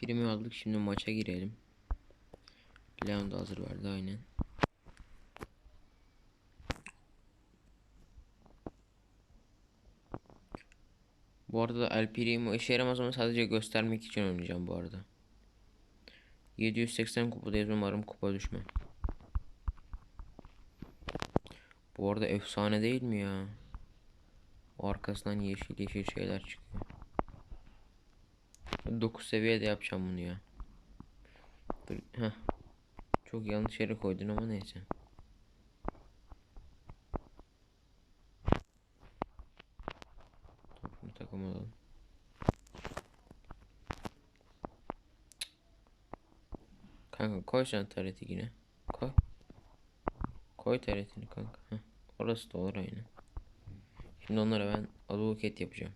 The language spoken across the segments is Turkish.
Primi aldık şimdi maça girelim. Leon da hazır verdi aynen. Bu arada El Primo işe yaramaz ama sadece göstermek için oynayacağım bu arada. 780 kupadayız umarım kupa düşmem. Bu arada efsane değil mi ya? Arkasından yeşil yeşil şeyler çıkıyor. 9 seviyede yapacağım bunu ya. Dur. Çok yanlış yere koydun ama neyse. Şunu takım alalım. Kanka koy sen tareti yine. Koy. Koy taretini kanka. Heh. Orası da olur aynı. Şimdi onlara ben advokat yapacağım.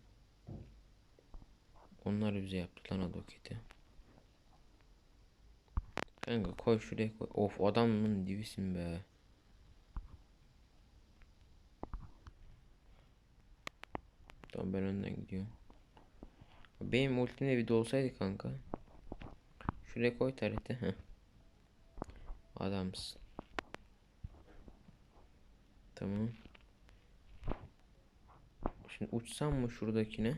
Onlar bize yaptı lan advokati. Kanka koy şuraya koy. Of adamın dibisin be. Tamam ben önden gidiyorum. Benim ultimde bir de olsaydı kanka. Şuraya koy tarihte. Heh. Adamsın. Tamam. Şimdi uçsam mı şuradakine?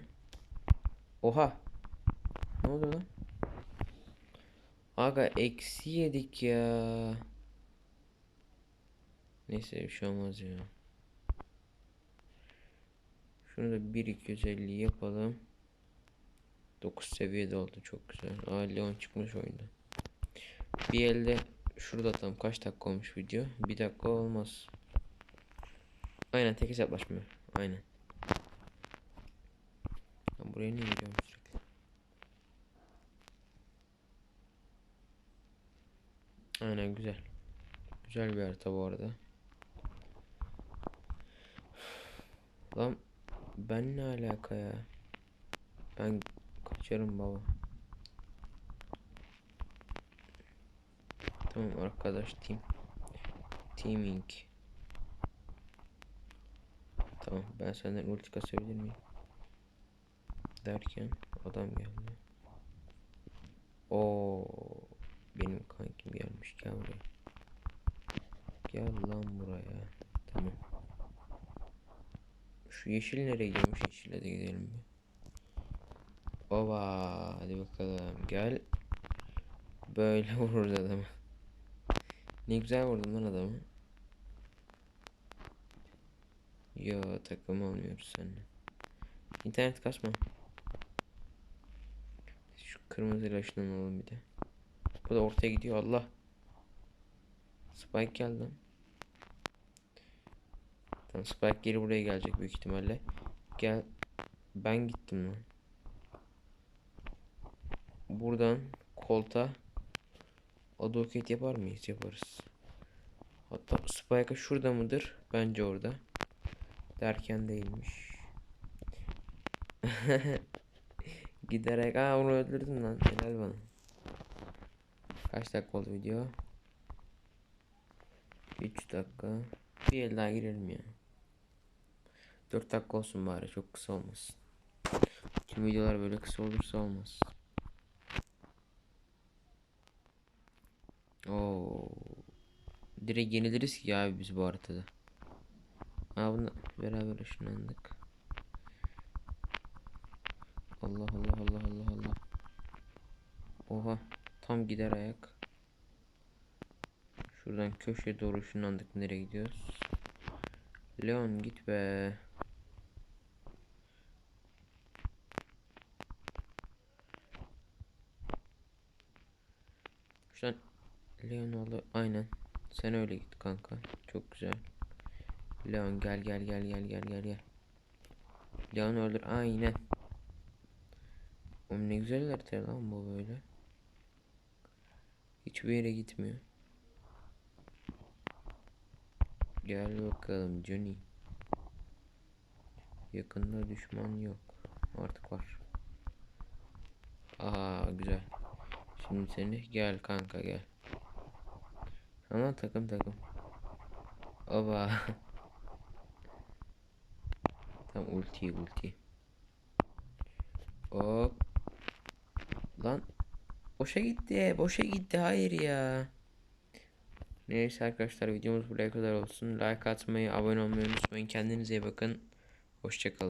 Oha. Ne oldu lan? Aga eksi yedik ya. Neyse bir şey olmaz ya. Şunu da 1250 yapalım. 9 seviyede oldu çok güzel. Aa Leon çıkmış oyunda. Bir elde şurada tam kaç dakika olmuş video? Bir dakika olmaz. Aynen tek hesaplaşma. Aynen. Buraya niye gidiyorum sürekli? Aynen güzel. Güzel bir harita bu arada. Lan ben ne alaka ya? Ben kaçarım baba. Tamam arkadaş team. Teaming. Tamam ben senden ulti kasabilir miyim? Derken adam geldi. O benim kankim gelmiş gel buraya. Gel lan buraya. Tamam. Şu yeşil nereye gidiyormuş? Yeşile de gidelim bir. Ova hadi bakalım gel. Böyle vururuz adamı. Ne güzel vurdun lan adamı. Yo takım olmuyoruz seninle. İnternet kasma. Şu kırmızı ilaçtan alalım bir de. Bu da ortaya gidiyor Allah. Spike geldi. Tamam Spike geri buraya gelecek büyük ihtimalle. Gel. Ben gittim lan. Buradan kolta advocate yapar mıyız? Yaparız. Hatta Spike'a şurada mıdır? Bence orada. Derken değilmiş. Giderek aa onu öldürdüm lan. Helal bana. Kaç dakika oldu video? 3 dakika. Bir el daha girelim ya. 4 dakika olsun bari çok kısa olmasın. Tüm videolar böyle kısa olursa olmaz. Oo. Direkt yeniliriz ki abi biz bu haritada. Aa bunu beraber ışınlandık. Allah Allah Allah Allah Allah. Oha tam gider ayak. Şuradan köşeye doğru ışınlandık nereye gidiyoruz? Leon git be. Şuradan Leon oğlu aynen. Sen öyle git kanka. Çok güzel. Leon gel gel gel gel gel gel gel. Leon öldür aynen. Oğlum ne güzel harita lan bu böyle. Hiçbir yere gitmiyor. Gel bakalım Johnny. Yakında düşman yok. Artık var. Aa güzel. Şimdi seni gel kanka gel. Ama takım takım. Oba. Tam ulti ulti. Hop. Lan Boşa gitti. Boşa gitti. Hayır ya. Neyse arkadaşlar videomuz buraya kadar olsun. Like atmayı, abone olmayı unutmayın. Kendinize iyi bakın. Hoşçakalın.